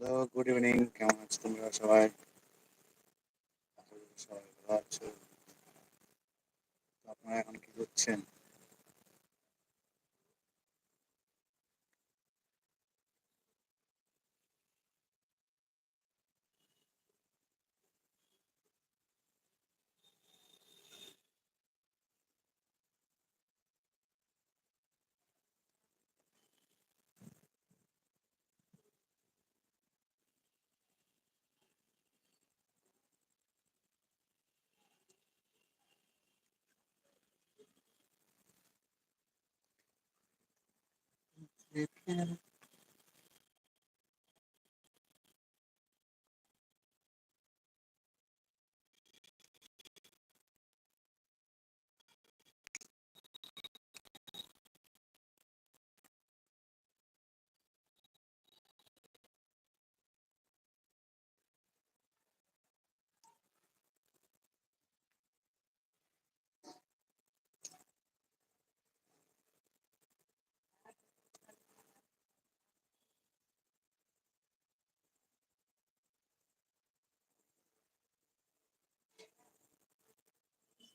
Hello good evening কেমন আছো তোমরা সবাই? আশা করি সবাই ভালো আছো। তো আপনারা এখন কি করছেন? Okay.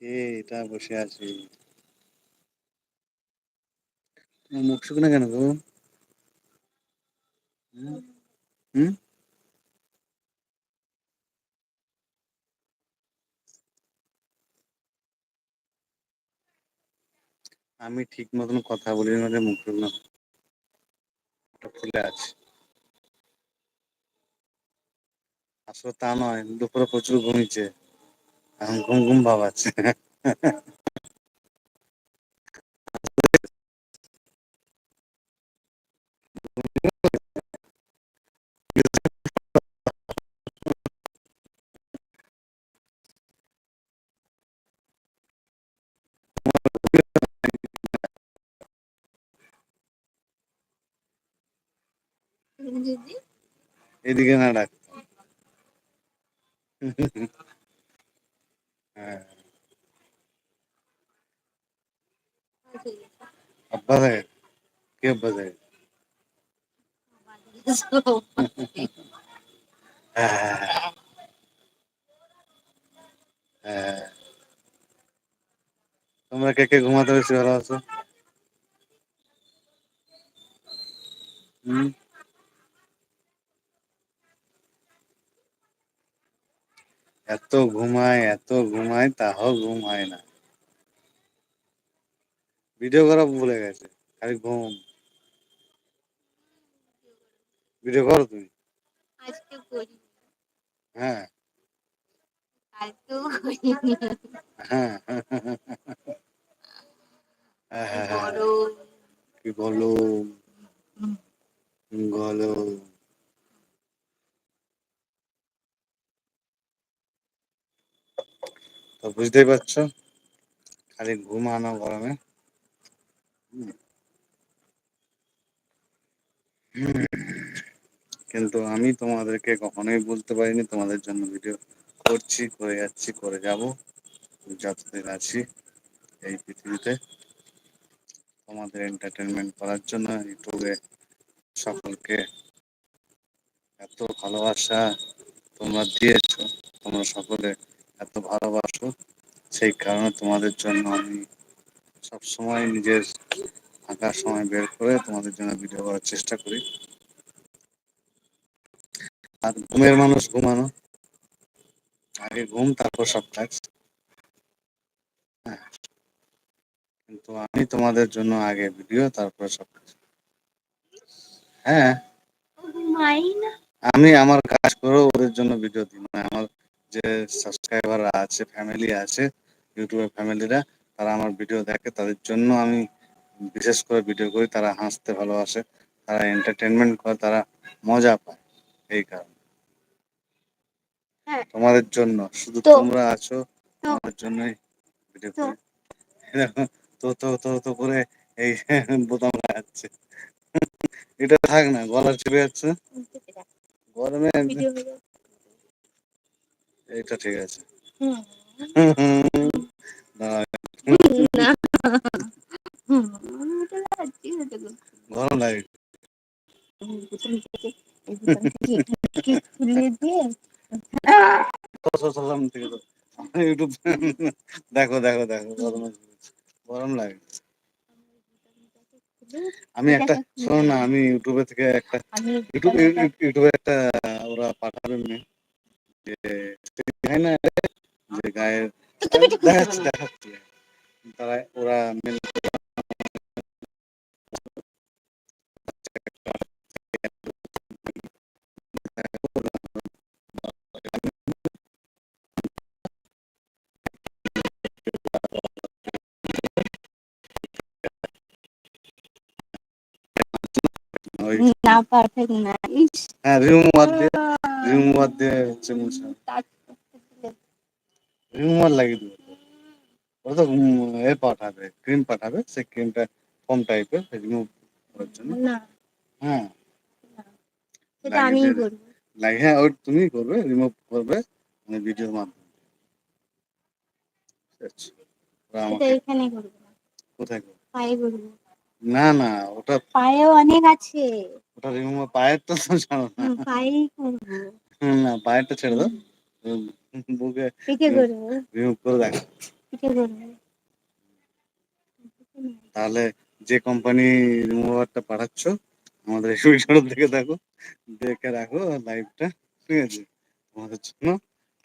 কে এটা বসে আছে। মুখ শুকনো কেন গো? হুম? হুম? আমি ঠিক মতন কথা বলি না মুখ শুকনো। ফুলে আছে। আসলে তা নয়, দুপুরে প্রচুর ঘুমিয়েছে এখন ঘুম ঘুম ভাব আছে। এদিকে না ডাক। अब्बा है के अब्बा है হ্যাঁ, হ্যাঁ। তোমরা কে কে ঘুমাতে বেশি ভালোবাসো হুম এত ঘুমায় এত ঘুমায় তাও ঘুম হয় না ভিডিও করা ভুলে গেছে। খালি ঘুম। ভিডিও করো তুমি। আজকে করি। হ্যাঁ। কালকেও করিনি হ্যাঁ। কি গলম গলম তো বুঝতেই পারছ? খালি ঘুমানো গরমে। কিন্তু আমি তোমাদেরকে কখনোই বলতে পারিনি, তোমাদের জন্য ভিডিও করছি, করে যাচ্ছি, করে যাব। যতদিন আছি এই পৃথিবীতে তোমাদের এন্টারটেনমেন্ট করার জন্য, ইউটিউবে সকলকে এত ভালোবাসা তোমরা দিয়েছ, তোমরা সকলে এত ভালোবাসো, সেই কারণে তোমাদের জন্য আমি সব সময় নিজের ফাঁকা সময় বের করে তোমাদের জন্য ভিডিও করার চেষ্টা করি। আর ঘুমের মানুষ ঘুমানো। আগে ঘুম তারপর সব কাজ। হ্যাঁ। কিন্তু আমি তোমাদের জন্য আগে ভিডিও তারপর সব কাজ। হ্যাঁ। আমি আমার কাজ করেও ওদের জন্য ভিডিও দিই। মানে আমার যে সাবস্ক্রাইবার আছে ফ্যামিলি আছে ইউটিউবের ফ্যামিলিরা তারা আমার ভিডিও দেখে তাদের জন্য আমি বিশেষ করে ভিডিও করি তারা হাসতে ভালোবাসে তারা এন্টারটেনমেন্ট করে তারা মজা পায় এই কারণে। হ্যাঁ। তোমাদের জন্য শুধু তোমরা আছো তো- তোমাদের জন্যই ভিডিও করি। তো তো তো তো করে এই বোতাম লাগাচ্ছে এটা থাক না গলা চেপে যাচ্ছে। গরমে। এটা ঠিক আছে। হুম। দাঁড়াও, না হুম, ওটা রাজি হতে গেছে। গরম লাগে হুম, বোতাম থেকে- এই বোতাম থেকে এখান থেকে খুলে দিয়ে তো, তো, তো, সামনে থেকে তো। ইউটিউব দেখো দেখো দেখো গরম লাগে আমি একটা শোনো না আমি ইউটিউবে থেকে একটা ইউটিউব একটা ওরা পাঠাবে যে হয় না যে গায়ের দেখাচ্ছি দেখাচ্ছি তারা ওরা না পারফেক্ট না। ইস, হ্যাঁ দিয়ে রিমুভার দিয়ে হচ্ছে মুছে। touch করতে লাগিয়ে দেবো। ওরা তো এ পাঠাবে ক্রিম পাঠাবে সেই ক্রিমটা ফোম টাইপের রিমুভ করার জন্য। হ্যাঁ। সেটা লাগে হ্যাঁ ওই তুমি করবে রিমুভ করবে মানে ভিডিওর মাধ্যমে। সেটা এখানে করব কোথায় করবে? পায়ে করব। না না ওটা অনেক আছে। ওটা রিমুভ তো না। পায়েই করব। না পায়েরটা ছেড়ে দাও। বুকে রিমুভ করে দেখো তাহলে যে কোম্পানি রিমুভারটা পাঠাচ্ছ আমাদের এই ভিডিওর দিকে দেখো দেখে রাখো লাইভটা ঠিক আছে? তোমাদের জন্য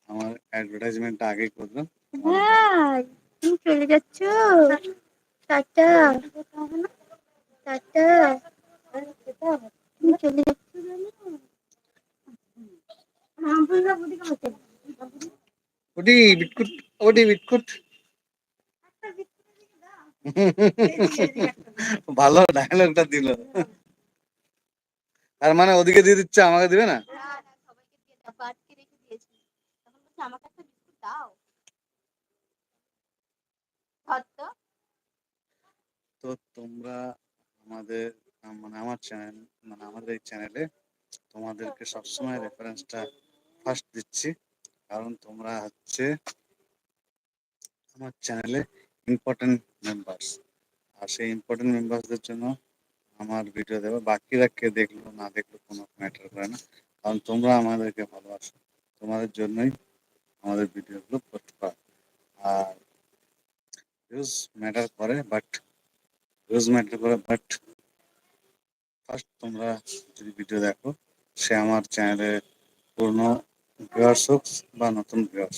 আমার অ্যাডভার্টাইজমেন্টটা আগেই করলাম ভাই তুমি চলে যাচ্ছ? টাটা। টাটা। তুমি চলে যাচ্ছ জানো ওডি বিটকুট ওডি বিটকুট। ভালো ডায়লগটা দিল। তার মানে ওদিকে দিয়ে দিচ্ছে আমাকে দিবে না? ধর তো তো তোমরা আমাদের মানে আমার চ্যানেল মানে আমাদের এই চ্যানেলে তোমাদেরকে সবসময় রেফারেন্সটা ফার্স্ট দিচ্ছি। কারণ তোমরা হচ্ছে আমার চ্যানেলে ইম্পর্টেন্ট মেম্বার্স আর সেই ইম্পর্টেন্ট মেম্বার্সদের জন্য আমার ভিডিও দেবো। বাকিরা কে দেখল, না দেখল কোনো ম্যাটার করে না। কারণ তোমরা আমাদেরকে ভালোবাসো। তোমাদের জন্যই আমাদের ভিডিওগুলো করতে করা। আর ভিউজ ম্যাটার করে বাট ভিউজ ম্যাটার করে বাট ফার্স্ট তোমরা যদি ভিডিও দেখো, সে আমার চ্যানেলে পুরনো ভিউয়ার্স হোক বা নতুন ভিউয়ার্স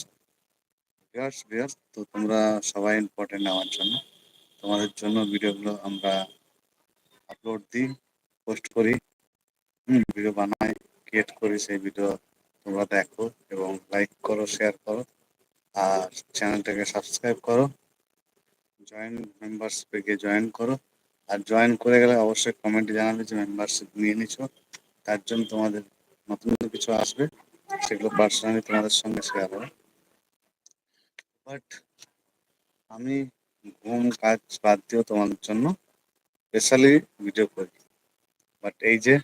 ভিউয়ার্স ভিউয়ার্স তো তোমরা সবাই ইম্পর্টেন্ট আমার জন্য তোমাদের জন্য ভিডিওগুলো আমরা আপলোড দিই পোস্ট করি ভিডিও বানাই ক্রিয়েট করি সেই ভিডিও তোমরা দেখো এবং লাইক করো শেয়ার করো আর চ্যানেলটাকে সাবস্ক্রাইব করো জয়েন মেম্বারশিপে গিয়ে জয়েন করো আর জয়েন করে গেলে অবশ্যই কমেন্টে জানাবে যে মেম্বারশিপ নিয়ে নিছো, তার জন্য তোমাদের নতুন কিছু আসবে, সেগুলো পার্সোনালি তোমাদের সঙ্গে শেয়ার হবে। বাট আমি ঘুম, কাজ বাদ দিয়েও তোমাদের জন্য। স্পেশালি ভিডিও করি। বাট এই যে,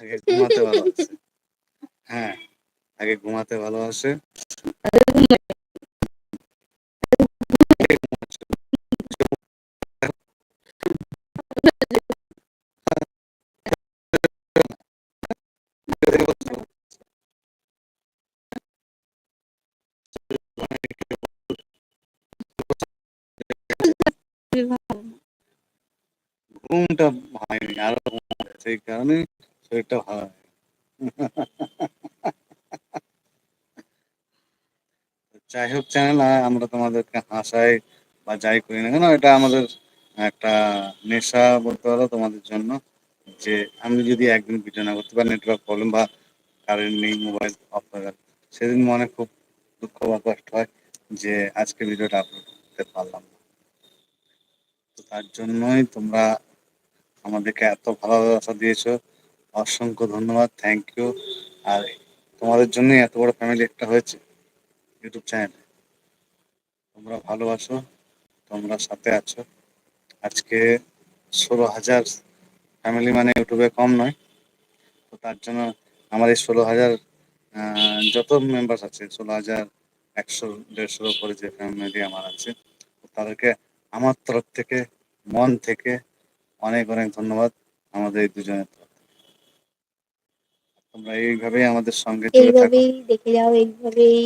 আগে ঘুমাতে ভালোবাসে। হ্যাঁ আগে ঘুমাতে ভালোবাসে। ঘুমটা হয়নি আরও সেই কারণে শরীরটা ভালো যাই হোক চ্যানেল আমরা তোমাদেরকে হাসাই বা যাই করি না কেন, এটা আমাদের একটা নেশা বলতে পারো তোমাদের জন্য, যে আমি যদি একদিন ভিডিও না করতে পারি নেটওয়ার্ক প্রবলেম বা কারেন্ট নেই মোবাইল অফ হয়ে গেল, সেদিন মনে খুব দুঃখ বা কষ্ট হয় যে আজকে ভিডিওটা আপলোড করতে পারলাম না। তো তার জন্যই তোমরা আমাদেরকে এত ভালোবাসা দিয়েছ। অসংখ্য ধন্যবাদ থ্যাংক ইউ আর তোমাদের জন্যই এত বড় ফ্যামিলি একটা হয়েছে ইউটিউব চ্যানেলে তোমরা ভালোবাসো, তোমরা সাথে আছো। আজকে ষোলো হাজার ফ্যামিলি মানে ইউটিউবে কম নয়। তো তার জন্য আমার এই ষোলো হাজার যত মেম্বার্স আছে, ষোলো হাজার একশো, দেড়শোর উপরে যে ফ্যামিলি আমার আছে, তাদেরকে আমার তরফ থেকে, মন থেকে অনেক অনেক ধন্যবাদ আমাদের এই দুজনের তোমরা এইভাবেই আমাদের সঙ্গে এইভাবেই দেখে যাও এইভাবেই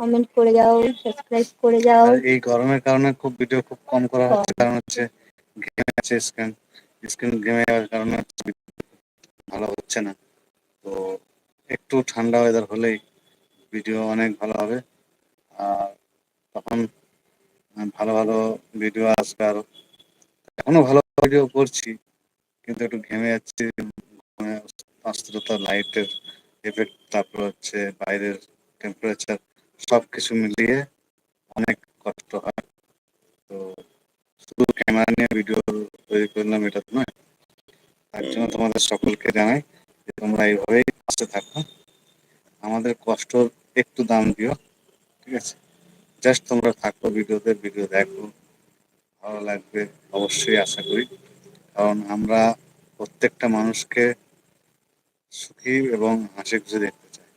কমেন্ট করে যাও সাবস্ক্রাইব করে যাও। এই গরমের কারণে খুব ভিডিও খুব কম করা হচ্ছে কারণ হচ্ছে গেম আছে স্ক্রিন স্ক্রিন গেমে যাওয়ার কারণে ভালো হচ্ছে না। তো একটু ঠান্ডা ওয়েদার হলেই ভিডিও অনেক ভালো হবে। আর তখন ভালো ভালো ভিডিও আসবে আরও। এখনও ভালো ভিডিও করছি, কিন্তু একটু ঘেমে যাচ্ছি মানে অস্ত্রতা, লাইটের এফেক্ট তারপর হচ্ছে বাইরের টেম্পারেচার সব কিছু মিলিয়ে অনেক কষ্ট হয়। তো শুধু ক্যামেরা নিয়ে ভিডিও তৈরি করলাম, এটা নয়। তার জন্য তোমাদের সকলকে জানাই যে তোমরা এইভাবেই পাশে থাকো। আমাদের কষ্ট একটু দাম দিও, ঠিক আছে? জাস্ট তোমরা থাকো ভিডিওতে ভিডিও দেখো। ভালো লাগবে, অবশ্যই আশা করি। কারণ আমরা প্রত্যেকটা মানুষকে সুখী এবং হাসি খুশি দেখতে চাই।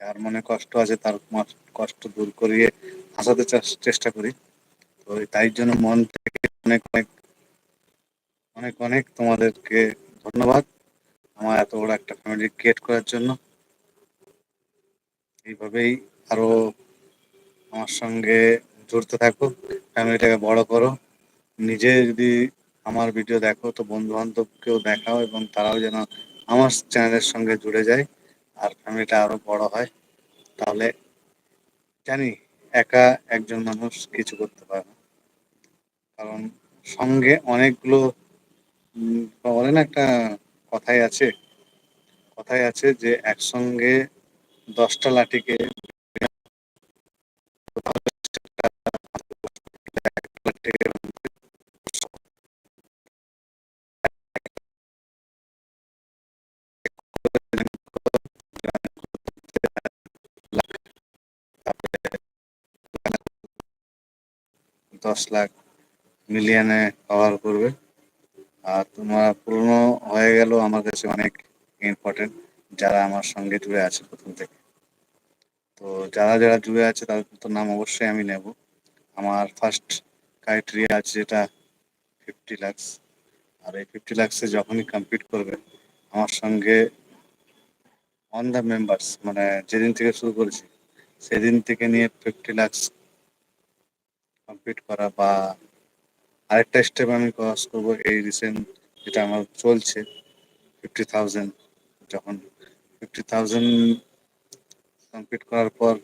যার মনে কষ্ট আছে, তার কষ্ট দূর করিয়ে হাসাতে চেষ্টা করি। তো তাই জন্য মন থেকে অনেক অনেক অনেক অনেক তোমাদেরকে ধন্যবাদ আমার এত বড় একটা ফ্যামিলি ক্রিয়েট করার জন্য। এইভাবেই আরও আমার সঙ্গে জড়তে থাকো ফ্যামিলিটাকে বড় করো। নিজে যদি আমার ভিডিও দেখো তো বন্ধু বান্ধবকেও দেখাও এবং তারাও যেন আমার চ্যানেলের সঙ্গে জুড়ে যায় আর ফ্যামিলিটা আরও বড় হয়। তাহলে জানি একা একজন মানুষ কিছু করতে পারে না। কারণ সঙ্গে অনেকগুলো উম, বলে না একটা কথাই আছে কথাই আছে যে একসঙ্গে দশটা লাঠিকে দশ লাখ মিলিয়নে কভার করবে। আর তোমার পুরনো হয়ে গেল আমার কাছে অনেক ইম্পর্টেন্ট যারা আমার সঙ্গে জুড়ে আছে প্রথম থেকে। তো যারা যারা জুড়ে আছে তাদের তো নাম অবশ্যই আমি নেব। আমার ফার্স্ট ক্রাইটেরিয়া আছে যেটা ফিফটি লাক্স আর এই ফিফটি লাক্সে যখনই কমপ্লিট করবে, আমার সঙ্গে অন দ্য মেম্বার্স মানে যেদিন থেকে শুরু করেছি, সেদিন থেকে নিয়ে ফিফটি লাক্স কমপ্লিট করা বা আরেকটা স্টেপ আমি ক্রস করব এই রিসেন্ট যেটা আমার চলছে ফিফটি থাউজেন্ড যখন ফিফটি থাউজেন্ড কমপ্লিট করার পর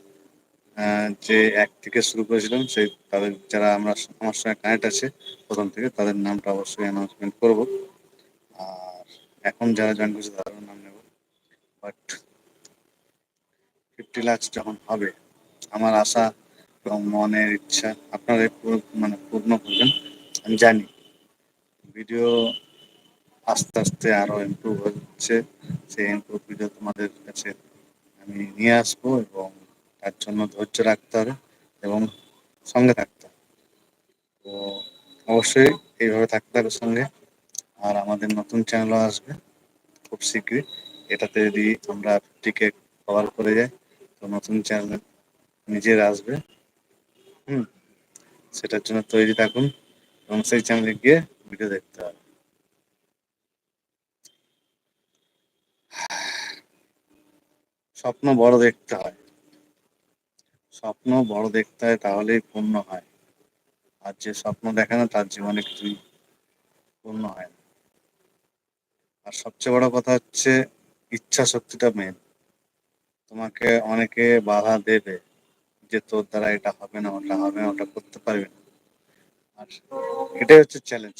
যে এক থেকে শুরু করেছিলাম সেই তাদের যারা আমরা, আমার সঙ্গে কানেক্ট আছে প্রথম থেকে তাদের নামটা অবশ্যই অ্যানাউন্সমেন্ট করব। আর এখন যারা জয়েন করছে তাদের নাম নেব। বাট ফিফটি লাক্স যখন হবে, আমার আশা এবং মনের ইচ্ছা আপনারা পুরো- মানে পূর্ণ করবেন। আমি জানি ভিডিও আস্তে আস্তে আরও ইমপ্রুভ হচ্ছে সেই ইমপ্রুভ ভিডিও তোমাদের কাছে আমি নিয়ে আসব এবং তার জন্য ধৈর্য রাখতে হবে এবং সঙ্গে থাকতে হবে। তো অবশ্যই এইভাবে থাকতে হবে সঙ্গে। আর আমাদের নতুন চ্যানেলও আসবে খুব শীঘ্রই। এটাতে যদি আমরা টিকে কভার করে যাই, তো নতুন চ্যানেল নিজের আসবে। সেটার জন্য তৈরি থাকুন এবং সেই চ্যানেলে গিয়ে ভিডিও দেখতে হবে। স্বপ্ন বড় দেখতে হয়। স্বপ্ন বড় দেখতে হয় তাহলেই পূর্ণ হয়। আর যে স্বপ্ন দেখে না, তার জীবনে কিছুই পূর্ণ হয় না। আর সবচেয়ে বড় কথা হচ্ছে, ইচ্ছা শক্তিটা মেন তোমাকে অনেকে বাধা দেবে। যে তোর দ্বারা এটা হবে না, ওটা হবে না, ওটা করতে পারবে না। আর এটাই হচ্ছে চ্যালেঞ্জ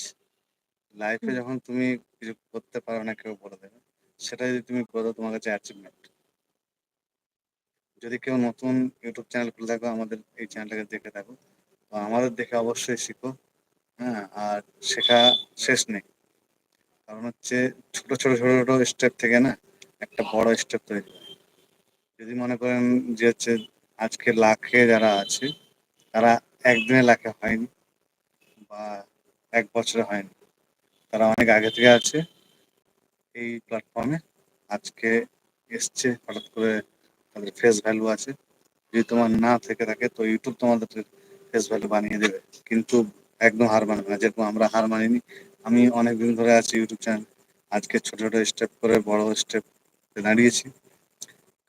লাইফে যখন তুমি কিছু করতে পারো না, কেউ বলে দেবে সেটা যদি তুমি করো তোমার কাছে অ্যাচিভমেন্ট যদি কেউ নতুন ইউটিউব চ্যানেল খুলে থাকো, আমাদের এই চ্যানেলটাকে দেখে থাকো, তো আমাদের দেখে অবশ্যই শিখো। হ্যাঁ আর শেখা শেষ নেই। কারণ হচ্ছে ছোট ছোট ছোট ছোট স্টেপ থেকে না একটা বড় স্টেপ তৈরি হয়। যদি মনে করেন যে হচ্ছে আজকে লাখে যারা আছে, তারা একদিনে লাখে হয়নি বা এক বছরে হয়নি। তারা অনেক আগে থেকে আছে এই প্ল্যাটফর্মে আজকে এসছে, হঠাৎ করে তাদের ফেস ভ্যালু আছে। যদি তোমার না থেকে থাকে, তো ইউটিউব তোমাদের ফেস ভ্যালু বানিয়ে দেবে। কিন্তু একদম হার মানবে না। যেরকম আমরা হার মানিনি, আমি অনেক দিন ধরে আছি ইউটিউব চ্যানেল আজকে ছোট ছোট স্টেপ করে, বড় স্টেপ দাঁড়িয়েছি।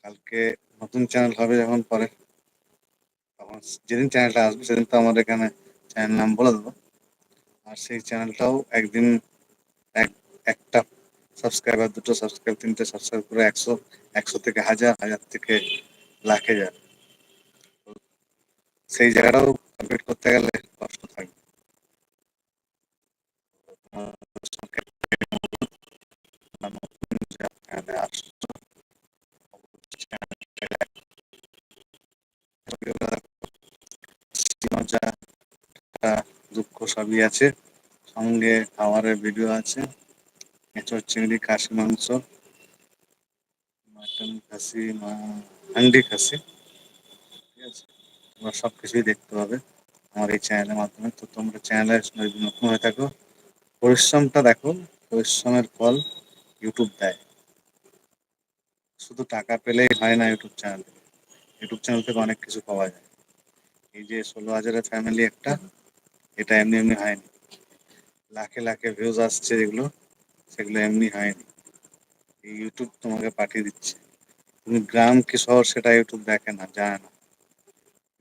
কালকে নতুন চ্যানেল হবে যখন পরে। তখন যেদিন চ্যানেলটা আসবে, সেদিন তো আমার এখানে চ্যানেল নাম বলে দেবো। আর সেই চ্যানেলটাও একদিন এক, একটা সাবস্ক্রাইবার দুটো সাবস্ক্রাইব তিনটে সাবস্ক্রাইব করে একশো একশো থেকে হাজার হাজার থেকে লাখে যায় সেই জায়গাটাও কমপ্লিট করতে গেলে সবই আছে। সঙ্গে খাবারের ভিডিও আছে। এঁচড় চিংড়ি, খাসি, মাংস, মাটন খাসি হান্ডি খাসি। ঠিক আছে? তোমরা সব কিছুই দেখতে পাবে আমার এই চ্যানেলের মাধ্যমে। তো তোমরা চ্যানেলে নতুন হয়ে থাকো, পরিশ্রমটা দেখো। পরিশ্রমের ফল ইউটিউব দেয়। শুধু টাকা পেলেই হয় না ইউটিউব চ্যানেল ইউটিউব চ্যানেল থেকে অনেক কিছু পাওয়া যায়। এই যে ষোলো হাজারের ফ্যামিলি একটা এটা এমনি এমনি হয়নি। লাখে লাখে ভিউজ আসছে যেগুলো, সেগুলো এমনি হয়নি। এই ইউটিউব তোমাকে পাঠিয়ে দিচ্ছে। তুমি গ্রাম কি শহর সেটা ইউটিউব দেখে না, জানে না।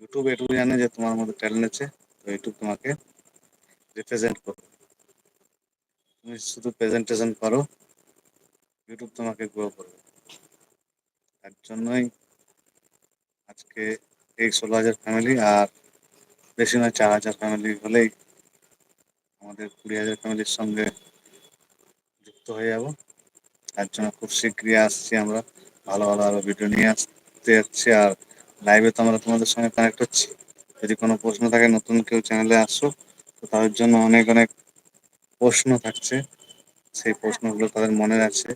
ইউটিউব এটুকু জানে যে তোমার মধ্যে ট্যালেন্ট আছে, তো ইউটিউব তোমাকে রিপ্রেজেন্ট করবে। তুমি শুধু প্রেজেন্টেশন করো ইউটিউব তোমাকে গ্রো করবে। তার জন্যই আজকে এই ষোলো হাজার ফ্যামিলি আর বেশি নয়, চার হাজার ফ্যামিলি হলেই আমাদের কুড়ি হাজার ফ্যামিলির সঙ্গে যুক্ত হয়ে যাব। তার জন্য খুব শীঘ্রই আসছি আমরা। ভালো ভালো আরও ভিডিও নিয়ে আসতে যাচ্ছি। আর লাইভে তো আমরা তোমাদের সঙ্গে কানেক্ট হচ্ছি। যদি কোনো প্রশ্ন থাকে, নতুন কেউ চ্যানেলে আসো তো তাদের জন্য অনেক অনেক প্রশ্ন থাকছে। সেই প্রশ্নগুলো তাদের মনে আছে।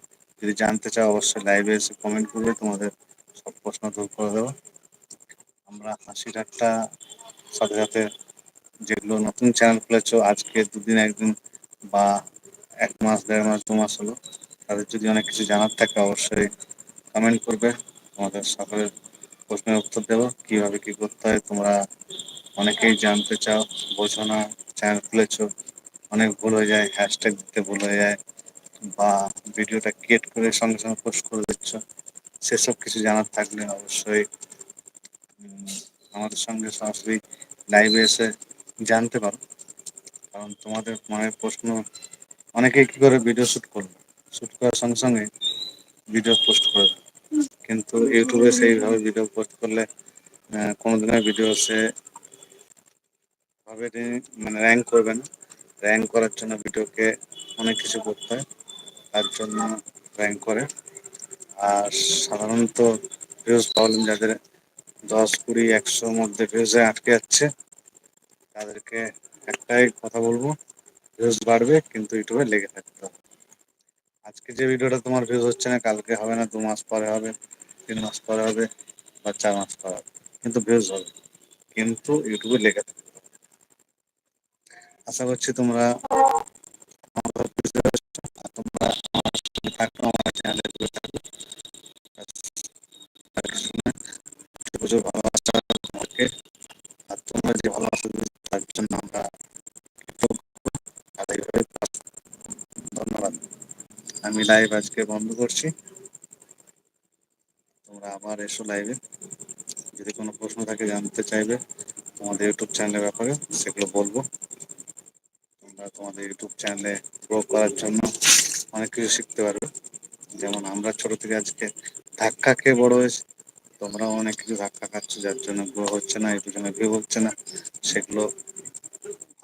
যদি জানতে চাও, অবশ্যই লাইভে এসে কমেন্ট করবে। তোমাদের সব প্রশ্ন দূর করে দেবো। আমরা হাসি ঠাট্টা সাথে সাথে যেগুলো নতুন চ্যানেল খুলেছো, আজকে দুদিন একদিন বা এক মাস, দেড় মাস, দু মাস হলো, তাদের যদি অনেক কিছু জানার থাকে অবশ্যই কমেন্ট করবে। তোমাদের সকলের প্রশ্নের উত্তর দেবো, কীভাবে কী করতে হয়, তোমরা অনেকেই জানতে চাও, বোঝো না চ্যানেল খুলেছো, অনেক ভুল হয়ে যায় হ্যাশট্যাগ দিতে ভুল হয়ে যায়, বা ভিডিওটা ক্রিয়েট করে সঙ্গে সঙ্গে পোস্ট করে দিচ্ছ, সেসব কিছু জানার থাকলে অবশ্যই আমাদের সঙ্গে সরাসরি লাইভে এসে জানতে পারো। কারণ তোমাদের মনের প্রশ্ন অনেকেই কি করে ভিডিও শুট করবে? শুট করার সঙ্গে সঙ্গে ভিডিও পোস্ট করে দেবে। কিন্তু ইউটিউবে সেইভাবে ভিডিও পোস্ট করলে আহ, কোনোদিনের ভিডিও সে ভাবে মানে র্যাঙ্ক করবে না। র্যাঙ্ক করার জন্য ভিডিওকে অনেক কিছু করতে হয়। তার জন্য র্যাঙ্ক করে। আর সাধারণত ভিউজ প্রবলেম যাদের দশ কুড়ি, একশোর মধ্যে ভিউজে আটকে যাচ্ছে। তাদেরকে একটাই কথা বলব ভিউজ বাড়বে কিন্তু ইউটিউবে লেগে থাকতে হবে। আজকে যে ভিডিওটা তোমার ভিউজ হচ্ছে না, কালকে হবে না, দু মাস পরে হবে, তিন মাস পরে হবে বা চার মাস পরে হবে, কিন্তু ভিউজ হবে, কিন্তু ইউটিউবে লেগে থাকবে আশা করছি তোমরা তোমরা লাইভ আজকে বন্ধ করছি। তোমরা আবার এসো লাইভে যদি কোনো প্রশ্ন থাকে জানতে চাইবে তোমাদের ইউটিউব চ্যানেলের ব্যাপারে, সেগুলো বলব। তোমরা তোমাদের ইউটিউব চ্যানেলে গ্রো করার জন্য অনেক কিছু শিখতে পারবে। যেমন আমরা ছোট থেকে আজকে ধাক্কা খেয়ে বড় হয়েছি তোমরা অনেক কিছু ধাক্কা খাচ্ছ, যার জন্য গ্রো হচ্ছে না ইউটিউব চ্যানেল ভিউ হচ্ছে না। সেগুলো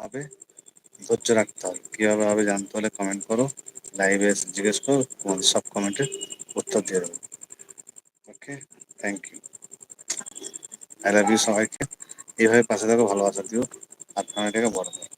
হবে, ধৈর্য রাখতে হবে। কীভাবে হবে জানতে হলে কমেন্ট করো। লাইভে জিজ্ঞেস করো তোমাদের সব কমেন্টের উত্তর দিয়ে দেবো। Okay thank you I love you সবাইকে। এইভাবে পাশে থাকো, ভালোবাসা দিও। আর ফ্যামিলিটাকে বড় করো।